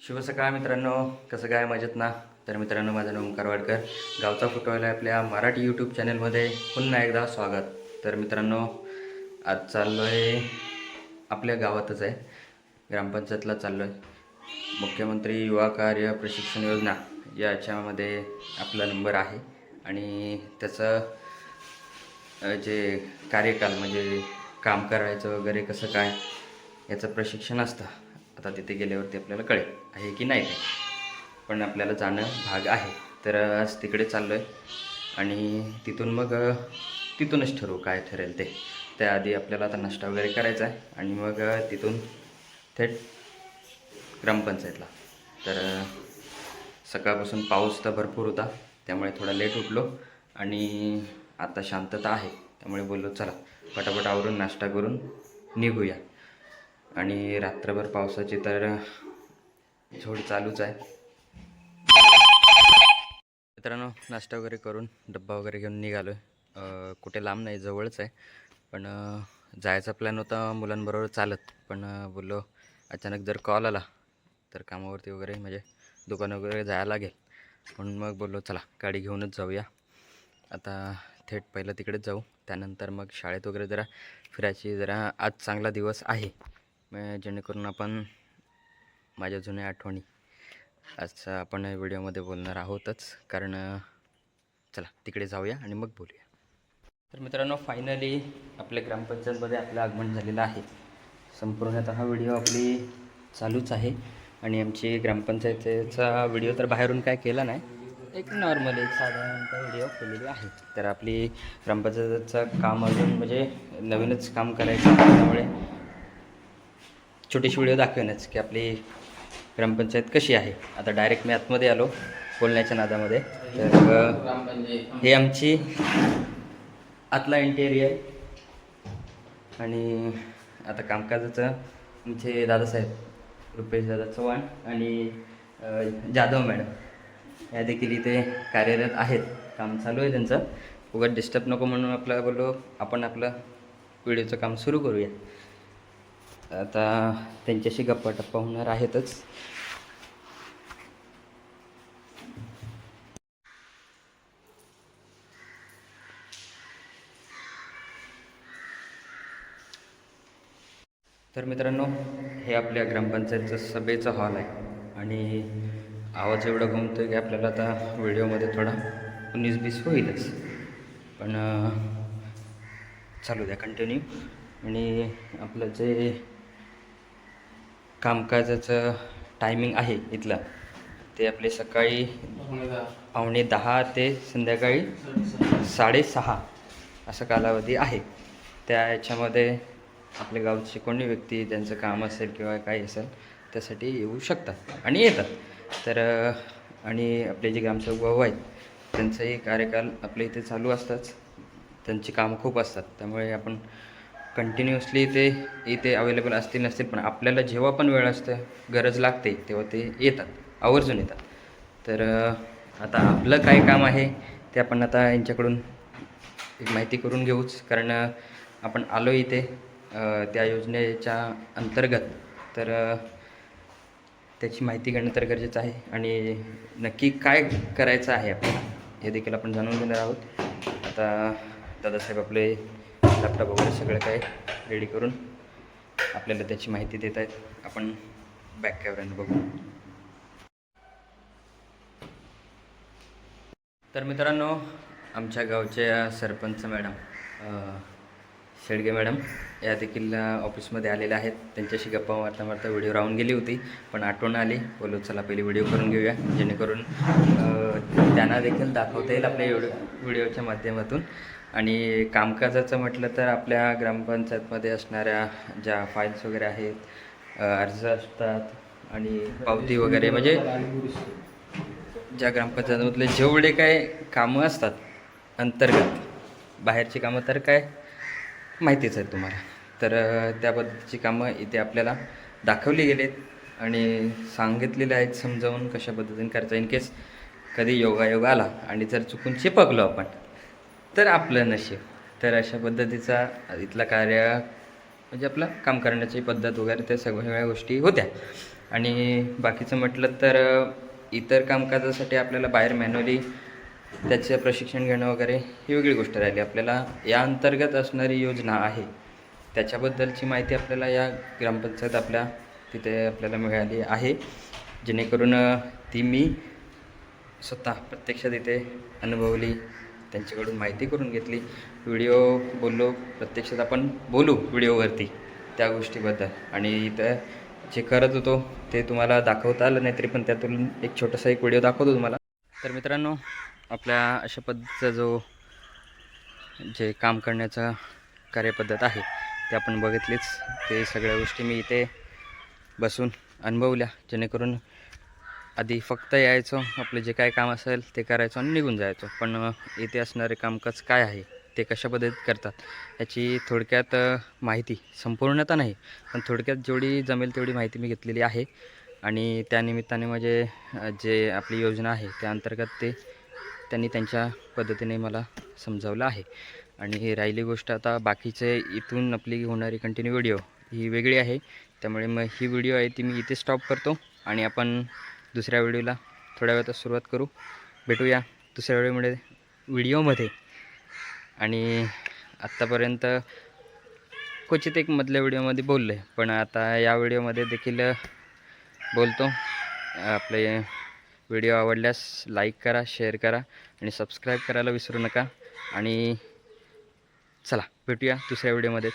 शुभ सकाळ मित्रांनो. कसं काय? मजेत ना? तर मित्रांनो माझं नाव ओंकार वाडकर. गावचा फुटवायला आपल्या मराठी यूट्यूब चॅनलमध्ये पुन्हा एकदा स्वागत. तर मित्रांनो आज चाललो आहे आपल्या गावातच आहे. ग्रामपंचायतला चाललो आहे मुख्यमंत्री युवा कार्य प्रशिक्षण योजना याच्यामध्ये आपला नंबर आहे. आणि त्याचं जे कार्यकाल म्हणजे काम करायचं वगैरे कसं काय याचं प्रशिक्षण असतं. आता तिथे गेल्यावरती आपल्याला कळेल आहे की नाही ते. पण आपल्याला जाणं भाग आहे. तर आज तिकडे चाललो आहे आणि तिथून मग तिथूनच ठरवू काय ठरेल ते. त्याआधी आपल्याला आता नाश्ता वगैरे करायचा आहे आणि मग तिथून थेट ग्रामपंचायतला. तर सकाळपासून पाऊस तर भरपूर होता त्यामुळे थोडा लेट उठलो आणि आता शांतता आहे त्यामुळे बोललो चला पटापट आवरून नाश्ता करून निघूया. आणि रात्रभर पावसाची तर झोड चालूच आहे. मित्रांनो नाश्ता वगैरे करून डब्बा वगैरे घेऊन निघालो आहे कुठे लांब नाही जवळच आहे. पण जायचा प्लॅन होता मुलांबरोबर चालत. पण बोललो अचानक जर कॉल आला तर कामावरती वगैरे म्हणजे दुकान वगैरे जायला लागेल. म्हणून मग बोललो चला गाडी घेऊनच जाऊया. आता थेट पहिलं तिकडेच जाऊ. त्यानंतर मग शाळेत वगैरे जरा फिरायची जरा आज चांगला दिवस आहे. जेणेकरून आपण माझ्या जुन्या आठवणी आज आपण व्हिडिओमध्ये बोलणार आहोतच. कारण चला तिकडे जाऊया आणि मग बोलूया. तर मित्रांनो फायनली आपल्या ग्रामपंचायतमध्ये आपलं आगमन झालेलं आहे. संपूर्णतः हा व्हिडिओ आपली चालूच आहे. आणि आमची ग्रामपंचायतीचा व्हिडिओ तर बाहेरून काय केला नाही. एक नॉर्मल एक साधारणतः व्हिडिओ केलेली आहे. तर आपली ग्रामपंचायतीचं काम अजून म्हणजे नवीनच काम करायचं त्यामुळे छोटेशी व्हिडिओ दाखवेनच की आपली ग्रामपंचायत कशी आहे. आता डायरेक्ट मी आतमध्ये आलो बोलण्याच्या नादामध्ये. तर हे आमची आतला इंटेरियर आणि आता कामकाजाचं आमचे दादासाहेब रुपेश दादा चव्हाण आणि जाधव मॅडम या देखील इथे कार्यरत आहेत. काम चालू आहे त्यांचं. उगाच डिस्टर्ब नको म्हणून आपलं बोललो आपण आपलं व्हिडिओचं काम सुरू करूया. आता त्यांच्याशी गप्पा टप्पा होणार आहेतच. तर मित्रांनो हे आपल्या ग्रामपंचायतचं सभेचा हॉल आहे. आणि आवाज एवढा घुमतो की आपल्याला आता व्हिडिओमध्ये थोडा उन्नीस बीस होईलच. पण चालू द्या कंटिन्यू आणि आपलं जे कामकाजाचं टायमिंग आहे इथलं. ते आपले सकाळी पावणे दहा ते संध्याकाळी साडेसहा असा कालावधी आहे. त्या याच्यामध्ये आपल्या गावची कोणी व्यक्ती त्यांचं काम असेल किंवा काही असेल त्यासाठी येऊ शकतात आणि येतात. तर आणि आपले जे ग्रामसेवक भाऊ आहेत त्यांचंही कार्यकाल आपल्या इथे चालू असतात त्यांची कामं खूप असतात. त्यामुळे आपण कंटिन्युअसली ते इथे अवेलेबल असतील नसतील पण आपल्याला जेव्हा पण वेळ असते गरज लागते तेव्हा ते येतात आवर्जून येतात. तर आता आपलं काय काम आहे ते आपण आता यांच्याकडून एक माहिती करून घेऊच. कारण आपण आलो इथे त्या योजनेच्या अंतर्गत. तर त्याची माहिती घेणं तर गरजेचं आहे. आणि नक्की काय करायचं आहे आपल्याला हे देखील आपण जाणून घेणार आहोत. आता दादासाहेब आपले लॅपटॉप वगैरे सगळं काही रेडी करून आपल्याला त्याची माहिती देत आहेत. आपण बॅक कॅमेऱ्याने बघू. तर मित्रांनो आमच्या गावच्या सरपंच मॅडम शेडगे मॅडम या देखील ऑफिसमध्ये आलेल्या आहेत. त्यांच्याशी गप्पा मारता मारता व्हिडिओ राहून गेली होती पण आठवण आली. बोलू चला पहिली व्हिडिओ करून घेऊया. जेणेकरून त्यांना देखील दाखवता येईल आपल्या व्हिडिओ व्हिडिओच्या माध्यमातून. आणि कामकाजाचं म्हटलं तर आपल्या ग्रामपंचायतमध्ये असणाऱ्या ज्या फाईल्स वगैरे आहेत अर्ज असतात आणि पावती वगैरे म्हणजे ज्या ग्रामपंचायतमधले जेवढे काय कामं असतात अंतर्गत बाहेरची कामं तर काय माहितीच आहेत तुम्हाला. तर त्या पद्धतीची कामं इथे आपल्याला दाखवली गेलेत आणि सांगितलेले आहेत समजावून कशा पद्धतीने करायचं इन केस कधी योगायोग आला आणि जर चुकून चिपकलो आपण तर आपलं नशीब. तर अशा पद्धतीचा इथला कार्य म्हणजे आपलं काम करण्याची पद्धत वगैरे त्या सगळ्या गोष्टी होत्या. आणि बाकीचं म्हटलं तर इतर कामकाजासाठी आपल्याला बाहेर मॅन्युअली त्याचं प्रशिक्षण घेणं वगैरे ही वेगळी गोष्ट राहिली. आपल्याला या अंतर्गत असणारी योजना आहे. त्याच्याबद्दलची माहिती आपल्याला या ग्रामपंचायत आपल्या तिथे आपल्याला मिळाली आहे. जेणेकरून ती मी स्वतः प्रत्यक्षात इथे अनुभवली. त्यांच्याकडून माहिती करून घेतली. व्हिडिओ बोललो प्रत्यक्षात आपण बोलू व्हिडिओवरती त्या गोष्टीबद्दल. आणि इथं जे करत होतो ते तुम्हाला दाखवता आलं नाही तरी पण त्यातून एक छोटासा एक व्हिडिओ दाखवतो तुम्हाला. तर मित्रांनो आपल्या अशा पद्धतीचा जो जे काम करण्याचा कार्यपद्धत आहे ते आपण बघितलीच. ते सगळ्या गोष्टी मी इथे बसून अनुभवल्या. जेणेकरून आधी फक्त यायचो आपलं जे काय काम असेल ते करायचो आणि निघून जायचो. पण इथे असणारे कामकाज काय आहे ते कशा पद्धतीत करतात याची थोडक्यात माहिती संपूर्णता नाही पण थोडक्यात जेवढी जमेल तेवढी माहिती मी घेतलेली आहे. आणि त्यानिमित्ताने म्हणजे जे आपली योजना आहे त्या अंतर्गत ते त्यांनी त्यांच्या पद्धतीने मला समजावलं आहे. आणि राहिली गोष्ट आता बाकीचे इथून आपली होणारी कंटिन्यू व्हिडिओ ही वेगळी आहे. त्यामुळे मग ही व्हिडिओ आहे ती मी इथे स्टॉप करतो आणि आपण दुसऱ्या व्हिडिओला थोड्या वेळात सुरुवात करू. भेटूया दुसऱ्या व्हिडिओमध्ये व्हिडिओमध्ये. आणि आत्तापर्यंत क्वचित एक मधल्या व्हिडिओमध्ये बोललो आहे पण आता या व्हिडिओमध्ये देखील बोलतो. आपले व्हिडिओ आवडल्यास लाईक करा शेअर करा आणि सबस्क्राईब करायला विसरू नका. आणि चला भेटूया दुसऱ्या व्हिडिओमध्येच.